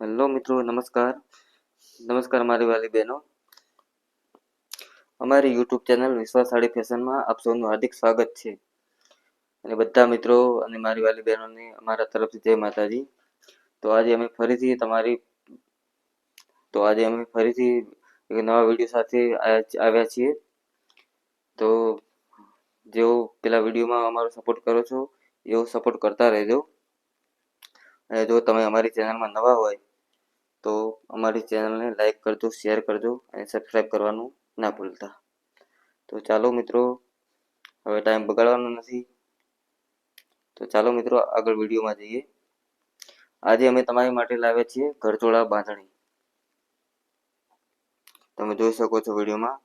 Hello મિત્રો, નમસ્કાર. નમસ્કાર મારી વાલી બહેનો. અમારી યુટ્યુબ ચેનલ વિશ્વાસાળી ફેશનમાં આપ સૌનું હાર્દિક સ્વાગત છે. અને બધા મિત્રો અને મારી વાલી બહેનોને અમારા તરફથી જય માતાજી. તો આજે અમે ફરીથી તમારી, તો આજે અમે ફરીથી એક નવા વીડિયો સાથે આવ્યા છીએ. તો જેઓ પેલા વિડીયોમાં અમારો સપોર્ટ કરો છો એવો સપોર્ટ કરતા રહેજો. અને જો તમે અમારી ચેનલમાં નવા હોય, તો અમારી ચેનલને લાઈક કરજો, શેર કરજો અને સબસ્ક્રાઈબ કરવાનું ના ભૂલતા. તો ચાલો મિત્રો, હવે ટાઈમ બગાડવાનો નથી. તો ચાલો મિત્રો, આગળ વિડીયોમાં જઈએ. આજે અમે તમારી માટે લાવ્યા છીએ ઘરચોળા બાંધણી. તમે જોઈ શકો છો વિડીયોમાં,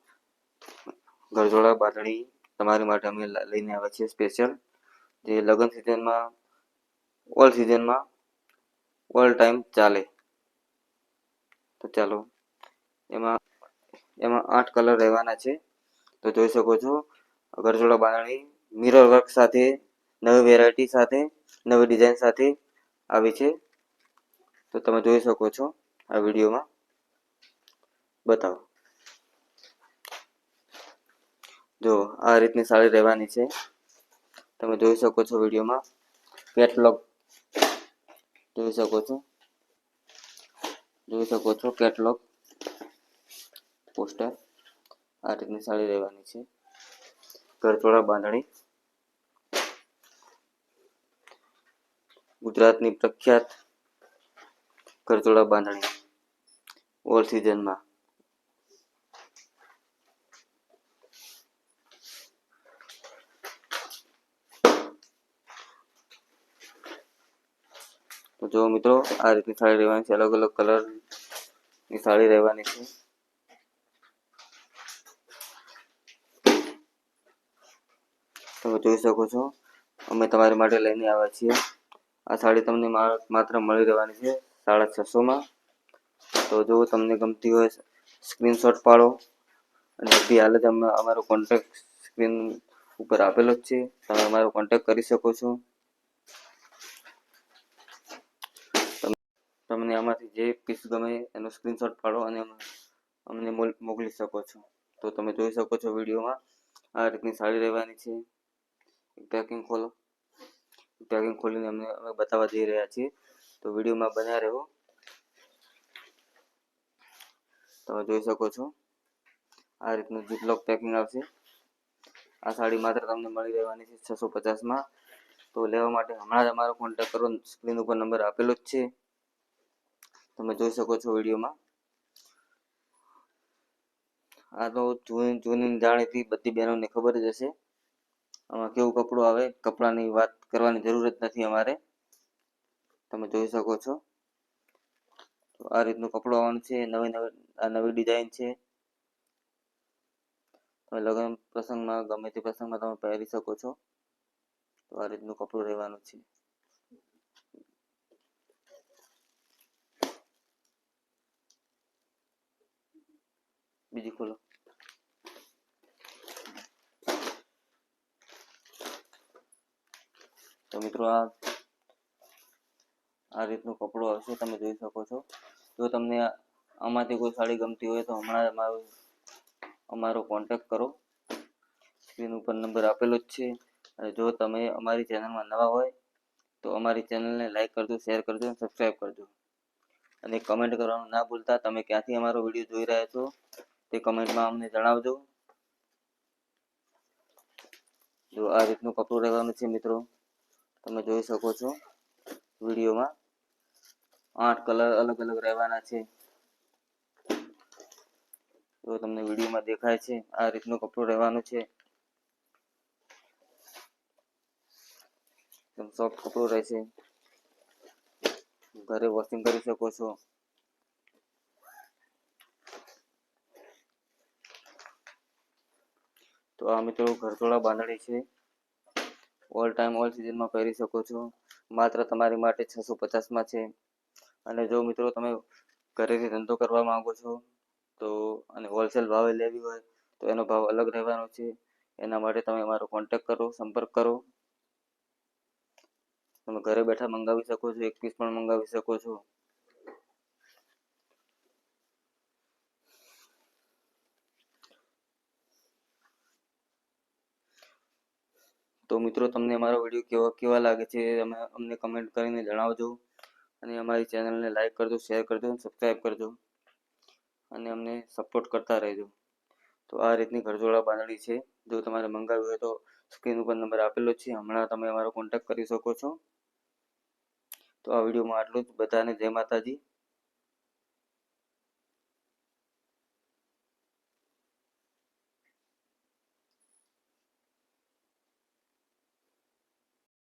ઘરચોળા બાંધણી તમારી માટે અમે લઈને આવ્યા છીએ સ્પેશિયલ. જે લગ્ન સિઝનમાં ઓલ સિઝનમાં ઓલ ટાઈમ ચાલે. તો ચાલો, એમાં એમાં આઠ કલર રહેવાના છે. તો જોઈ શકો છો, ગરજોડા બાંધણી મિરર વર્ક સાથે, નવી વેરાયટી સાથે, નવી ડિઝાઇન સાથે આવી છે. તો તમે જોઈ શકો છો આ વિડીયોમાં. બતાવો. જો, આ રીતની સાડી રહેવાની છે. તમે જોઈ શકો છો વિડીયોમાં. કેટલોગ જોઈ શકો છો. જોઈ શકો છો કેટલોગ પોસ્ટર આ રીતની સાડી રહેવાની છે. ઘરચોળા બાંધણી. ગુજરાતની પ્રખ્યાત ઘરચોળા બાંધણી. ઓલ સિઝનમાં. તો જો મિત્રો, આ રીતની સાડી રહેવાની છે. અલગ અલગ કલરની સાડી રહેવાની છે. તમે જોઈ શકો છો, અમે તમારી માટે લઈને આવ્યા છીએ. આ સાડી તમને માત્ર મળી રહેવાની છે સાડા છસોમાં તો જો તમને ગમતી હોય સ્ક્રીનશોટ પાડો. અને બધી હાલ જ અમે, અમારો કોન્ટેક્ટ સ્ક્રીન ઉપર આપેલો જ છે. તમે અમારો કોન્ટેક્ટ કરી શકો છો. તમને આમાંથી જે પીસ ગમે એનો સ્ક્રીનશોટ પાડો અને અમને મોકલી શકો છો. તો તમે જોઈ શકો છો વિડીયોમાં. આ રીતની સાડી રહેવાની છે. પેકિંગ ખોલો. પેકિંગ ખોલીને અમને, અમે બતાવવા જઈ રહ્યા છીએ. તો વિડીયોમાં બન્યા રહો. તમે જોઈ શકો છો. આ રીતનું જીપલોક પેકિંગ આવશે. આ સાડી માત્ર તમને મળી રહેવાની છે છસો પચાસમાં. તો લેવા માટે હમણાં જ અમારો કોન્ટેક્ટ કરો સ્ક્રીન ઉપર નંબર આપેલો જ છે. તમે જોઈ શકો છો વિડીયોમાં. આ તો જૂની જૂની જાણીતી બધી બહેનોને ખબર જ હશે. આમાં કેવું કપડું આવે, કપડાની વાત કરવાની જરૂર જ નથી અમારે. તમે જોઈ શકો છો. તો આ રીતનું કપડું આવવાનું છે, નવી નવી, આ નવી ડિઝાઇન છે. તમે લગ્ન પ્રસંગમાં, ગમે તે પ્રસંગમાં તમે પહેરી શકો છો. તો આ રીતનું કપડું રહેવાનું છે. બીજી ખોલો તો મિત્રો આ આ રીતનું કપડું આવશે તમે જોઈ શકો છો. જો તમને આમાંથી કોઈ સાડી ગમતી હોય તો હમણાં અમારો અમારો કોન્ટેક્ટ કરો. સ્ક્રીન ઉપર નંબર આપેલો જ છે. અને જો તમે અમારી ચેનલમાં નવા હોય, તો અમારી ચેનલને લાઈક કરજો શેર કરજો અને સબસ્ક્રાઈબ કરજો. અને કમેન્ટ કરવાનું ના ભૂલતા, તમે ક્યાંથી અમારો વીડિયો જોઈ રહ્યા છો તે કમેન્ટમાં અમને જણાવજો. જો આ રીતનું કપડું રહેવાનું છે મિત્રો, તમે જોઈ શકો છો વિડીયોમાં. આઠ કલર અલગ અલગ રહેવાના છે. જો તમને વિડીયોમાં દેખાય છે આ રીતનું કપડું રહેવાનું છે. એકદમ સોફ્ટ કપડું રહેશે ઘરે વોશિંગ કરી શકો છો. તો આ મિત્રો ઘરચોળા બાંધણી છે. ઓલ ટાઈમ ઓલ સિઝનમાં પહેરી શકો છો. માત્ર તમારી માટે છસો પચાસમાં છે. અને જો મિત્રો તમે ઘરેથી ધંધો કરવા માંગો છો, તો અને હોલસેલ ભાવે લેવી હોય, તો એનો ભાવ અલગ રહેવાનો છે. એના માટે તમે અમારો કોન્ટેક કરો, સંપર્ક કરો. તમે ઘરે બેઠા મંગાવી શકો છો, એક પીસ પણ મંગાવી શકો છો. તો મિત્રો તમને અમારો વીડિયો કેવા કેવા લાગે છે અમે અમને કમેન્ટ કરીને જણાવજો. અને અમારી ચેનલને લાઈક કરજો શેર કરજો સબસ્ક્રાઈબ કરજો. અને અમને સપોર્ટ કરતા રહેજો. તો આ રીતની ઘરજોડા બાંધણી છે. જો તમારે મંગાવ્યું હોય તો સ્ક્રીન ઉપર નંબર આપેલો છે. હમણાં તમે અમારો કોન્ટેક્ટ કરી શકો છો. તો આ વિડીયોમાં આટલું જ. બધાને જય માતાજી.